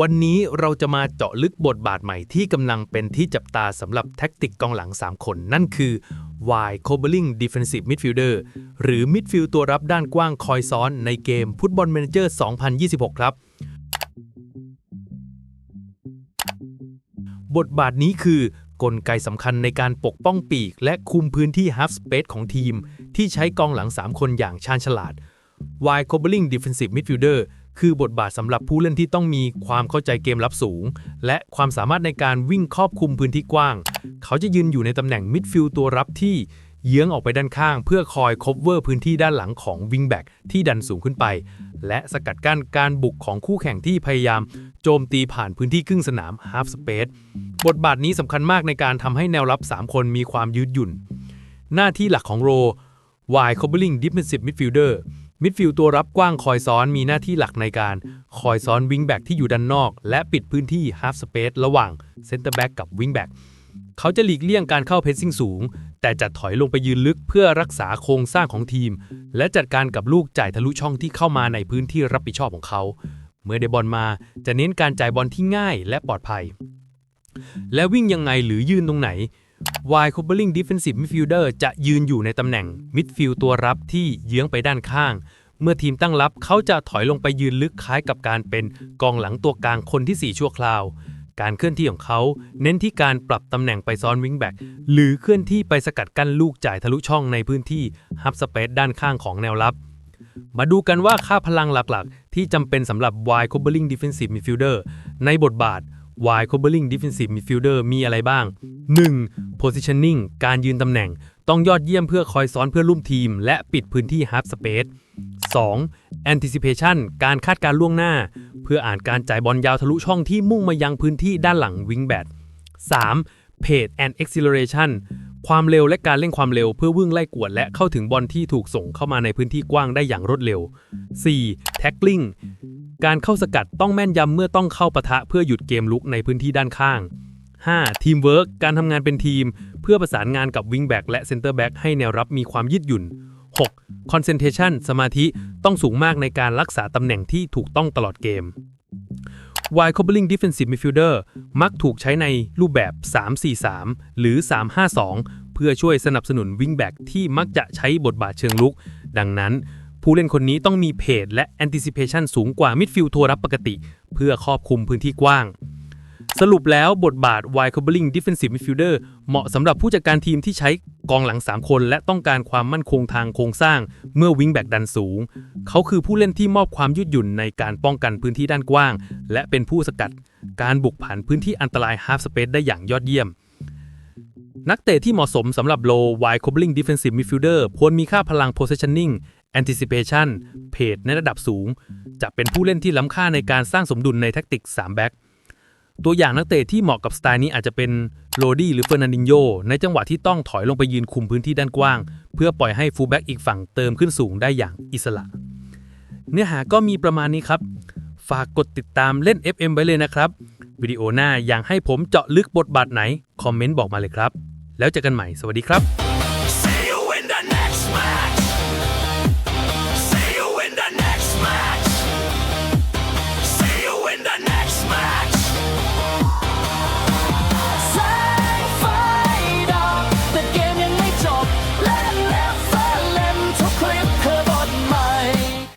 วันนี้เราจะมาเจาะลึกบทบาทใหม่ที่กำลังเป็นที่จับตาสำหรับแท็กติกกองหลัง 3 คน นั่นคือ wide covering defensive midfielder หรือ midfield ตัวรับด้านกว้างคอยซ้อนในเกมฟุตบอล Manager 2026 ครับ บทบาทนี้คือกลไกสำคัญในการปกป้องปีก และคุมพื้นที่ half space ของทีม ที่ใช้กองหลัง 3 คนอย่างชาญฉลาด wide covering defensive midfielder คือบทบาทสำหรับผู้เล่นที่ต้องมีความเข้าใจเกมรับสูง และความสามารถในการวิ่งครอบคลุมพื้นที่กว้าง เขาจะยืนอยู่ในตำแหน่ง midfield ตัวรับที่เยื้องออกไปด้านข้าง เพื่อคอย cover พื้นที่ด้านหลังของ wingback ที่ดันสูงขึ้นไป และสกัดกั้นการบุกของคู่แข่งที่พยายาม โจมตีผ่านพื้นที่ครึ่งสนาม half space บทบาทนี้สำคัญมากในการทำให้แนวรับ 3 คนมีความยืดหยุ่น หน้าที่หลักของโร wide covering defensive midfielder มิดฟิลด์ตัวรับกว้างคอยซ้อนมีหน้าที่หลักในการ คอยซ้อนวิงแบ็กที่อยู่ด้านนอก และปิดพื้นที่ half space ระหว่างเซนเตอร์แบ็กกับวิงแบ็กเขาจะหลีกเลี่ยงการเข้าเพสซิ่งสูง แต่จะถอยลงไปยืนลึกเพื่อรักษาโครงสร้างของทีม และจัดการกับลูกจ่ายทะลุช่องที่เข้ามาในพื้นที่รับผิดชอบของเขา เมื่อได้บอลมาจะเน้นการจ่ายบอลที่ง่ายและปลอดภัย และวิ่งยังไงหรือยืนตรงไหน wide covering defensive midfielder จะยืนอยู่ในตำแหน่ง midfield ตัวรับที่เยื้องไปด้านข้าง เมื่อทีมตั้งรับเขาจะถอยลงไปยืนลึกคล้ายกับการเป็นกองหลังตัวกลางคนที่ 4 ชั่วคราว การเคลื่อนที่ของเขาเน้นที่การปรับตำแหน่งไปซ้อนวิงแบ็กหรือเคลื่อนที่ไปสกัดกั้นลูกจ่ายทะลุช่องในพื้นที่ฮับสเปซด้านข้างของแนวรับมาดูกันว่าค่าพลังหลักๆ ที่จำเป็นสำหรับ wide covering defensive midfielder ในบทบาท wide covering defensive midfielder มีอะไรบ้าง 1. positioning การยืนตำแหน่ง ต้องยอดเยี่ยมเพื่อคอยซ้อนเพื่อลุ่มทีม และปิดพื้นที่ half space 2. anticipation การคาดการล่วงหน้า เพื่ออ่านการจ่ายบอลยาวทะลุช่องที่มุ่งมายังพื้นที่ด้านหลัง wingback 3. pace and acceleration ความเร็วและการเร่งความเร็วเพื่อวิ่งไล่กวดและเข้าถึงบอลที่ถูกส่งเข้ามาในพื้นที่กว้างได้อย่างรวดเร็ว 4. tackling การเข้าสกัดต้องแม่นยำเมื่อต้องเข้าปะทะเพื่อหยุดเกมลุกในพื้นที่ด้านข้าง 5. Teamwork กการทำงานเป็นทีม เพื่อประสานงานกับ Wingback และ Center Back ให้แนวรับมีความยืดหยุ่น 6. Concentration สมาธิต้องสูงมากในการรักษาตำแหน่งที่ถูกต้องตลอดเกม Wide covering defensive midfielder มักถูกใช้ในรูปแบบ 3-4-3 หรือ 3-5-2 เพื่อช่วยสนับสนุน Wingback ที่มักจะใช้บทบาทเชิงลุก ดังนั้น ผู้เล่นคนนี้ต้องมีเพจและ anticipation สูงกว่า midfield ทัวรับปกติ เพื่อครอบคลุมพื้นที่กว้าง สรุปแล้วบทบาท wide covering defensive midfielder เหมาะสำหรับผู้จัดการทีมที่ใช้กองหลัง 3 คน และต้องการความมั่นคงทางโครงสร้าง เมื่อวิงแบ็กดันสูง เขาคือผู้เล่นที่มอบความยืดหยุ่นในการป้องกันพื้นที่ด้านกว้าง และเป็นผู้สกัดการบุกผ่านพื้นที่อันตราย half space ได้อย่างยอดเยี่ยมนักเตะที่เหมาะสมสำหรับ low wide covering defensive midfielder ควรมีค่าพลัง positioning anticipation เพจในระดับสูง จะเป็นผู้เล่นที่ล้ำค่าในการสร้างสมดุลในแท็กติก 3 แบ็กตัวอย่างนักเตะที่เหมาะกับสไตล์นี้อาจจะเป็นโรดี้หรือเฟอร์นันดินโยในจังหวะที่ต้องถอยลงไปยืนคุมพื้นที่ด้านกว้าง เพื่อปล่อยให้ฟูลแบ็กอีกฝั่งเติมขึ้นสูงได้อย่างอิสระ เนื้อหาก็มีประมาณนี้ครับ ฝากกดติดตามเล่น FM ไว้เลยนะครับ วิดีโอหน้าอยากให้ผมเจาะลึกบทบาทไหน คอมเมนต์บอกมาเลยครับ แล้วเจอกันใหม่สวัสดีครับ See you in the next match.